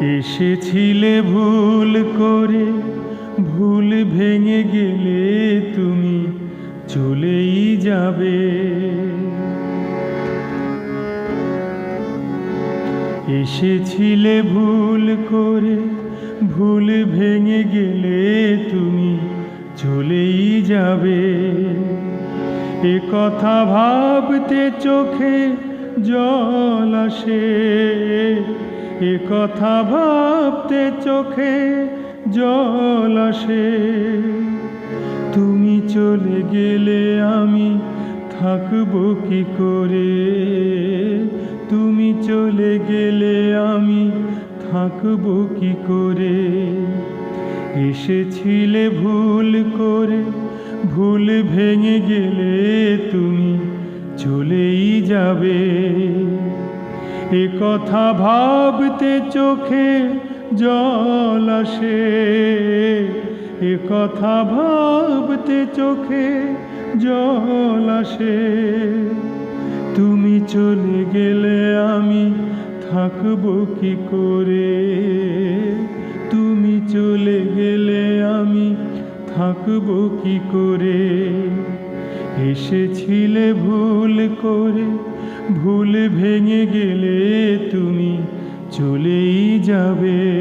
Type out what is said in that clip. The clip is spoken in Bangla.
এসেছিলে ভুল করে, ভুল ভেঙে গেলে তুমি চলেই যাবে। এসেছিলে ভুল করে, ভুল ভেঙে গেলে তুমি চলেই যাবে। এ কথা ভাবতে চোখে জল আসে এ কথা ভাবতে চোখে জল আসে? তুমি চলে গেলে আমি থাকব কি করে? তুমি চলে গেলে আমি থাকব কি করে? এসেছিলে ভুল করে, ভুল ভেঙে গেলে তুমি চলেই যাবে। এ কথা ভাবতে চোখে জল আসে। এ কথা ভাবতে চোখে জল আসে। তুমি চলে গেলে আমি থাকব কি করে? তুমি চলে গেলে আমি থাকব কি করে? এসেছিলে ভুল করে ভুল ভেঙে গেলে তুমি চলেই যাবে।